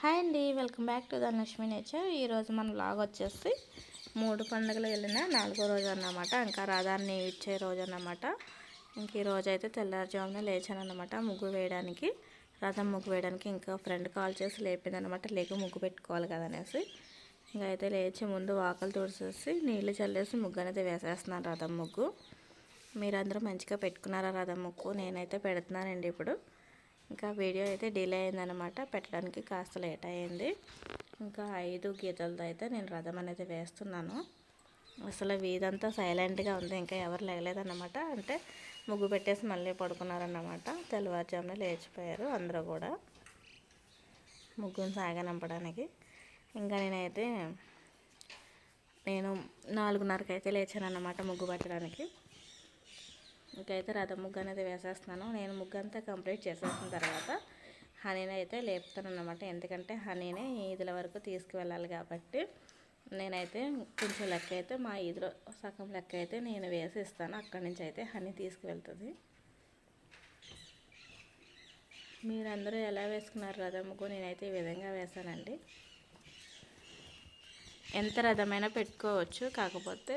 Hi అండి welcome back to Dhanalakshmi nature. ఈరోజు మన లాగ్ వచ్చేసి మూడు పండుగలు వెళ్ళిన నాలుగో రోజు అన్నమాట. ఇంకా రాధాన్ని ఇచ్చే రోజు అన్నమాట. ఇంక ఈ రోజు అయితే తెల్లారుజామున లేచాను అన్నమాట ముగ్గు వేయడానికి. రథం ముగ్గు వేయడానికి ఇంకా ఫ్రెండ్ కాల్ చేసి లేపింది అనమాట లేక ముగ్గు పెట్టుకోవాలి కదా అనేసి. ఇంకా అయితే లేచి ముందు వాకలు తుడిచేసి నీళ్ళు చల్లేసి ముగ్గు అనేది వేసేస్తున్నాను రథం ముగ్గు. మీరందరూ మంచిగా పెట్టుకున్నారా రథం ముగ్గు? నేనైతే పెడుతున్నానండి ఇప్పుడు. ఇంకా వీడియో అయితే డిలే అయిందనమాట పెట్టడానికి కాస్త లేట్ అయింది ఇంకా ఐదు గీతలతో అయితే నేను రథం అనేది వేస్తున్నాను. అసలు వీధంతా సైలెంట్గా ఉంది. ఇంకా ఎవరు లేగలేదన్నమాట. అంటే ముగ్గు పెట్టేసి మళ్ళీ పడుకున్నారన్నమాట. తెల్లవారుజామున లేచిపోయారు అందరూ కూడా. ముగ్గును సాగనంపడానికి ఇంకా నేనైతే నేను నాలుగున్నరకైతే లేచాను అన్నమాట ముగ్గు పెట్టడానికి. ఇంకైతే రథం ముగ్గు అనేది వేసేస్తున్నాను. నేను ముగ్గు అంతా కంప్లీట్ చేసేసిన తర్వాత హనీని అయితే లేపుతాను అనమాట ఎందుకంటే హనీని ఈదుల వరకు తీసుకువెళ్ళాలి కాబట్టి నేనైతే కొంచెం లెక్క అయితే మా ఈదులో సగం లెక్క అయితే నేను వేసి ఇస్తాను అక్కడి నుంచి అయితే హనీ తీసుకువెళ్తుంది. మీరందరూ ఎలా వేసుకున్నారు రథం ముగ్గు? నేనైతే ఈ విధంగా వేశానండి. ఎంత రథమైనా పెట్టుకోవచ్చు. కాకపోతే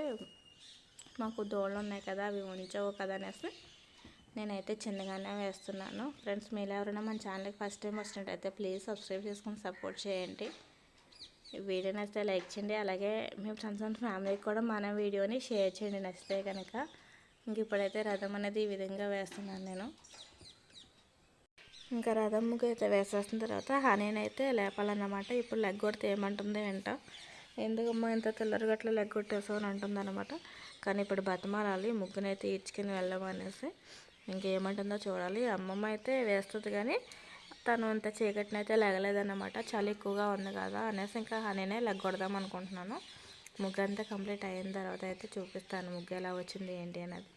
మాకు దోళ్ళు ఉన్నాయి కదా అవి ఉంచవు కదా అనేసి నేనైతే చిన్నగానే వేస్తున్నాను. ఫ్రెండ్స్ మీరు ఎవరైనా మన ఛానల్కి ఫస్ట్ టైం వచ్చినట్టయితే ప్లీజ్ సబ్స్క్రైబ్ చేసుకొని సపోర్ట్ చేయండి. వీడియో నచ్చితే లైక్ చేయండి. అలాగే మేము ఫ్రెండ్స్ అండ్ ఫ్యామిలీకి కూడా మన వీడియోని షేర్ చేయండి. నచ్చితే కనుక ఇంక ఇప్పుడైతే రథం అనేది ఈ విధంగా వేస్తున్నాను నేను. ఇంకా రథం ముగ్గు అయితే వేసేసిన తర్వాత హనీని అయితే లేపాలన్నమాట. ఇప్పుడు లెగ్ కొడితే ఏమంటుందో వింటాం. ఎందుకమ్మా ఇంత తెల్లరిగా లెగ్ లెగ్గొట్టేసావు అని అంటుంది అనమాట కానీ ఇప్పుడు బతమాలాలి ముగ్గునైతే ఈడ్చుకుని వెళ్ళమనేసి ఇంకేమంటుందో చూడాలి. అమ్మమ్మ అయితే వేస్తుంది కానీ తను అంత చీకటినైతే లెగలేదన్నమాట. చలి ఎక్కువగా ఉంది కదా అనేసి ఇంకా నేనే లెగ్గొడదాం అనుకుంటున్నాను. ముగ్గు అంతా కంప్లీట్ అయిన తర్వాత అయితే చూపిస్తాను ముగ్గు ఎలా వచ్చింది ఏంటి అనేది.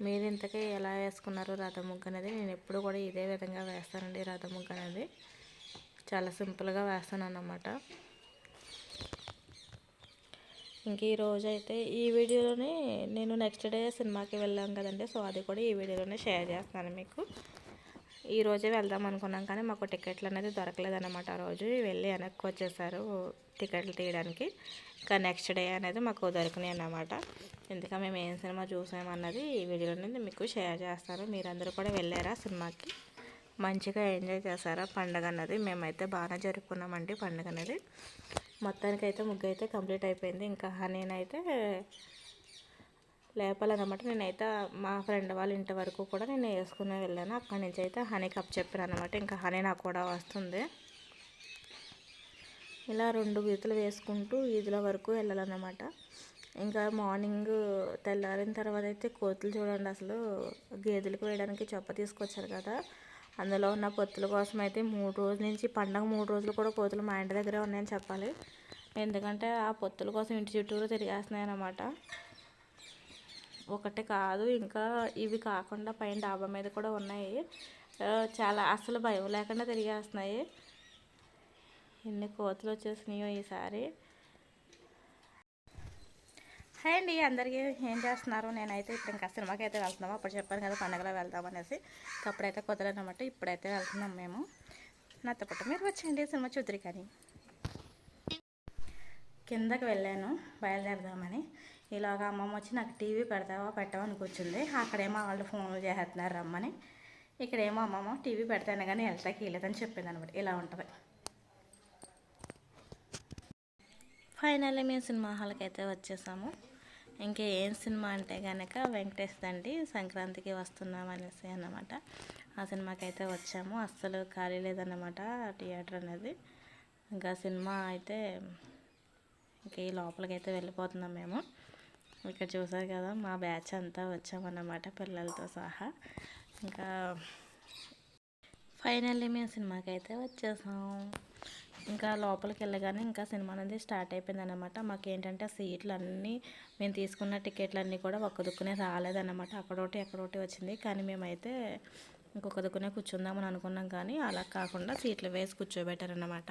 మీరు ఇంతకీ ఎలా వేసుకున్నారు రథ ముగ్గు అనేది? నేను ఎప్పుడు కూడా ఇదే విధంగా వేస్తానండి రథ ముగ్గు అనేది. చాలా సింపుల్గా వేస్తాను అన్నమాట ఇంక ఈ రోజు అయితే ఈ వీడియోలోనే నేను నెక్స్ట్ డే సినిమాకి వెళ్ళాం కదండి. సో అది కూడా ఈ వీడియోలోనే షేర్ చేస్తాను మీకు. ఈ రోజే వెళ్దాం అనుకున్నాం కానీ మాకు టికెట్లు అనేది దొరకలేదన్నమాట ఆ రోజు. వెళ్ళి వెనక్కి వచ్చేసారు టికెట్లు తీయడానికి. ఇంకా నెక్స్ట్ డే అనేది మాకు దొరికినాయి అన్నమాట. ఎందుక మేము ఏం సినిమా చూసామన్నది ఈ వీడియోలోనే మీకు షేర్ చేస్తాను. మీరందరూ కూడా వెళ్ళారా సినిమాకి? మంచిగా ఎంజాయ్ చేశారా? పండుగ అన్నది మేమైతే బాగానే జరుపుకున్నామండి పండుగ అనేది. మొత్తానికి అయితే ముగ్గు అయితే కంప్లీట్ అయిపోయింది. ఇంకా నేనైతే లేపాలన్నమాట. నేనైతే మా ఫ్రెండ్ వాళ్ళ ఇంటి వరకు కూడా నేను వేసుకునే వెళ్ళాను. అక్కడి నుంచి అయితే హనీ కప్ చెప్పాను అనమాట ఇంకా హనీ నాకు కూడా వస్తుంది. ఇలా రెండు గీతలు వేసుకుంటూ వీధుల వరకు వెళ్ళాలన్నమాట. ఇంకా మార్నింగ్ తెల్లారిన తర్వాత అయితే కోతులు చూడండి అసలు. గేదెలకు వేయడానికి చొప్ప తీసుకొచ్చారు కదా. అందులో ఉన్న పొత్తుల కోసం అయితే మూడు రోజుల నుంచి పండగ మూడు రోజులు కూడా కోతులు మా ఇంటి దగ్గరే ఉన్నాయని చెప్పాలి. ఎందుకంటే ఆ పొత్తుల కోసం ఇంటి చుట్టూరు తిరిగేస్తున్నాయి అన్నమాట ఒకటి కాదు ఇంకా ఇవి కాకుండా పైన డాబా మీద కూడా ఉన్నాయి. చాలా అసలు భయం లేకుండా తిరిగేస్తున్నాయి. ఎన్ని కోతులు వచ్చేసినాయో ఈసారి. హాయ్ అండి అందరికీ ఏం చేస్తున్నారు? నేనైతే ఇప్పుడు ఇంకా సినిమాకి అయితే వెళ్తున్నాము. అప్పుడు చెప్పాను కదా పండగలో వెళ్దాం అనేసి. అప్పుడైతే కుదరనమాట ఇప్పుడైతే వెళ్తున్నాం మేము. నాతో పాటు మీరు వచ్చేయండి సినిమా చూద్దరు కానీ కిందకి వెళ్ళాను బయలుదేరదామని. ఇలాగ అమ్మమ్మ వచ్చి నాకు టీవీ పెడతావా పెట్టావని కూర్చుంది. అక్కడేమో వాళ్ళు ఫోన్లు చేస్తున్నారు రమ్మని. ఇక్కడేమో అమ్మమ్మ టీవీ పెడతాను కానీ వెళ్తాకి వెళ్ళదని చెప్పింది అనమాట ఇలా ఉంటుంది. ఫైనల్లీ మేము సినిమా హాల్కి అయితే వచ్చేసాము. ఇంకా ఏం సినిమా అంటే కనుక వెంకటేష్ దండి సంక్రాంతికి వస్తున్నాం అనేసి అన్నమాట. ఆ సినిమాకి అయితే వచ్చాము. అస్సలు ఖాళీ లేదన్నమాట థియేటర్ అనేది. ఇంకా సినిమా అయితే ఇంకా ఈ లోపలికి అయితే వెళ్ళిపోతున్నాం మేము. ఇక్కడ చూసారు కదా మా బ్యాచ్ అంతా వచ్చామన్నమాట పిల్లలతో సహా. ఇంకా ఫైనల్లీ మేము సినిమాకి అయితే వచ్చేసాం. ఇంకా లోపలికి వెళ్ళగానే ఇంకా సినిమా అనేది స్టార్ట్ అయిపోయింది అనమాట మాకు ఏంటంటే సీట్లు అన్నీ మేము తీసుకున్న టికెట్లు అన్నీ కూడా ఒక్క దుక్కునే రాలేదన్నమాట. అక్కడోటి ఎక్కడోటి వచ్చింది. కానీ మేమైతే ఇంకొక దుక్కునే కూర్చుందామని అనుకున్నాం కానీ అలా కాకుండా సీట్లు వేసి కూర్చోబెట్టారనమాట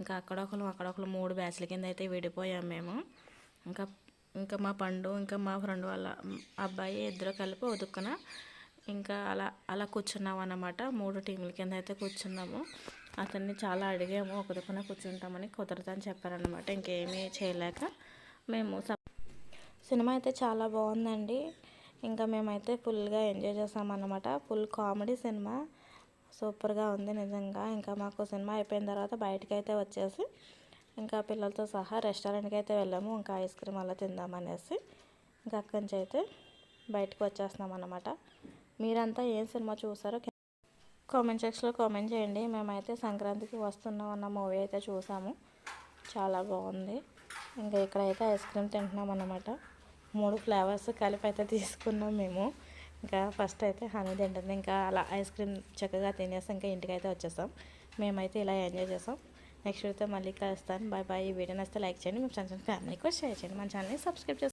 ఇంకా అక్కడొకరు అక్కడొకరు మూడు బ్యాచ్ల కింద అయితే విడిపోయాం మేము. ఇంకా ఇంకా మా పండు ఇంకా మా ఫ్రెండ్ వాళ్ళ అబ్బాయి ఇద్దరు కలిపి ఒదుక్కున ఇంకా అలా అలా కూర్చున్నాం అన్నమాట మూడు టీంల కింద అయితే కూర్చున్నాము. అతన్ని చాలా అడిగాము ఒక దగ్గర కూర్చుంటామని కుదరదని చెప్పారనమాట ఇంకేమీ చేయలేక మేము సినిమా అయితే చాలా బాగుందండి. ఇంకా మేమైతే ఫుల్గా ఎంజాయ్ చేసామన్నమాట. Full comedy cinema. సూపర్గా ఉంది నిజంగా. ఇంకా మాకు సినిమా అయిపోయిన తర్వాత బయటకు అయితే వచ్చేసి ఇంకా పిల్లలతో సహా రెస్టారెంట్కి అయితే వెళ్ళాము. ఇంకా ఐస్ క్రీమ్ అలా తిందామనేసి ఇంకా అక్కడి నుంచి అయితే బయటకు వచ్చేస్తున్నాం అన్నమాట మీరంతా ఏం సినిమా చూసారో కామెంట్ సెక్షన్లో కామెంట్ చేయండి. మేమైతే సంక్రాంతికి వస్తున్నాం అన్న మూవీ అయితే చూసాము. చాలా బాగుంది. ఇంకా ఇక్కడైతే ఐస్ క్రీమ్ తింటున్నాం అన్నమాట. మూడు ఫ్లేవర్స్ కలిపి అయితే తీసుకున్నాం మేము. ఇంకా ఫస్ట్ అయితే హనీ తింటుంది. ఇంకా అలా ఐస్ క్రీమ్ చక్కగా తినేసి ఇంకా ఇంటికి అయితే వచ్చేసాం. మేమైతే ఇలా ఎంజాయ్ చేసాం. నెక్స్ట్ అయితే మళ్ళీ కలుస్తాను. Bye bye. ఈ వీడియో నచ్చితే లైక్ చేయండి. మీ ఫ్రెండ్స్ ఫ్యామిలీ కూడా షేర్ చేయండి. మన ఛానల్ని సబ్స్క్రైబ్ చేసి